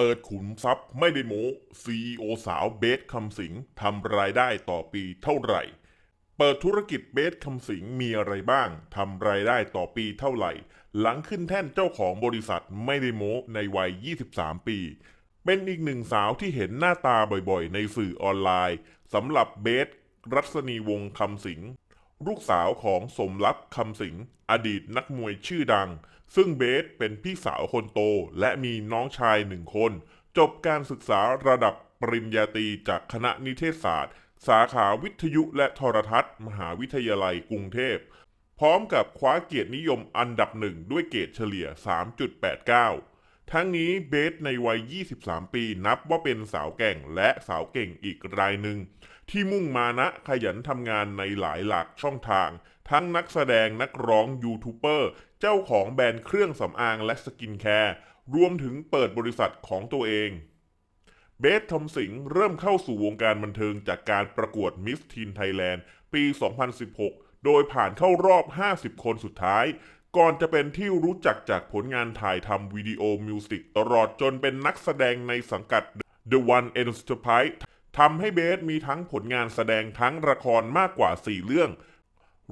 เปิดขุมทรัพย์ไม่ได้โม้ CEO สาวเบสคำสิงทำรายได้ต่อปีเท่าไหร่ เปิดธุรกิจเบสคำสิงมีอะไรบ้างทำรายได้ต่อปีเท่าไหร่ หลังขึ้นแท่นเจ้าของบริษัทไม่ได้โม้ในวัย 23 ปี เป็นอีกหนึ่งสาวที่เห็นหน้าตาบ่อยๆ ในสื่อออนไลน์สำหรับเบสรัศนีวงคำสิง ลูกสาวของสมรักคำสิงอดีตนักมวยชื่อดัง ซึ่งเบสเป็นพี่สาวคนโตและมีน้องชายหนึ่งคน จบการศึกษาระดับปริญญาตรีจากคณะนิเทศศาสตร์ สาขาวิทยุและโทรทัศน์ มหาวิทยาลัยกรุงเทพ พร้อมกับคว้าเกียรตินิยมอันดับหนึ่งด้วยเกรดเฉลี่ย 3.89 ทั้งนี้เบสในวัย 23 ปีนับว่าเป็นสาวแก่งและสาวเก่งอีกรายหนึ่ง ที่มุ่งมานะขยันทำงานในหลายหลักช่องทาง ทั้งนักแสดงนักร้องยูทูบเบอร์ เจ้าของแบรนด์เครื่องสำอางและสกินแคร์รวมถึงเปิดบริษัทของตัวเองเบสทอมสิงห์เริ่มเข้าสู่วงการบันเทิงจากการประกวดมิสทีนไทยแลนด์ปี 2016 โดยผ่านเข้ารอบ 50 คนสุดท้าย ก่อนจะเป็นที่รู้จักจากผลงานถ่ายทำวิดีโอมิวสิกตลอดจนเป็นนักแสดงในสังกัด The One Enterprise ทำให้เบสมีทั้งผลงานแสดงทั้งละครมากกว่า 4 เรื่อง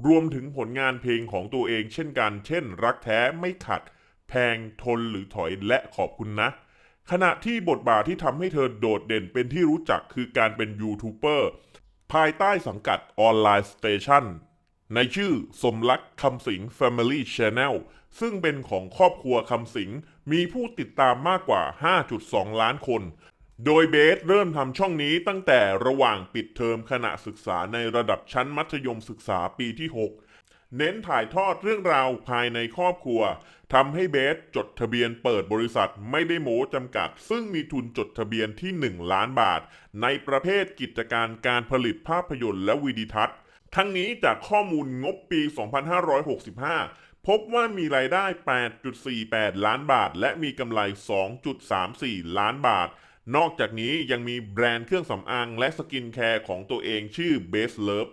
รวมถึงผลงานเพลงของตัวเองเช่นกัน เช่น รักแท้ไม่ขัด แพงทนหรือถอยและขอบคุณนะ ขณะที่บทบาทที่ทำให้เธอโดดเด่นเป็นที่รู้จักคือการเป็นยูทูบเบอร์ภายใต้สังกัดออนไลน์สเตชันในชื่อสมรักคำสิง Family Channel ซึ่งเป็นของครอบครัวคำสิง มีผู้ติดตามมากกว่า 5.2 ล้านคน โดยเบสเริ่มทำช่องนี้ตั้งแต่ระหว่างปิดเทอมขณะศึกษาในระดับชั้นมัธยมศึกษาปีที่ 6 เน้นถ่ายทอดเรื่องราวภายในครอบครัวทำให้เบสจดทะเบียนเปิดบริษัทไม่ได้โม้จำกัด ซึ่งมีทุนจดทะเบียนที่ 1 ล้านบาท ในประเภทกิจการการผลิตภาพยนตร์และวิดีทัศน์ ทั้งนี้จากข้อมูลงบปี 2565พบว่ามีรายได้ 8.48 ล้านบาท และมีกำไร 2.34 ล้านบาท นอกจากนี้ยังมีแบรนด์เครื่องสำอางและสกินแคร์ของตัวเองชื่อ Base Love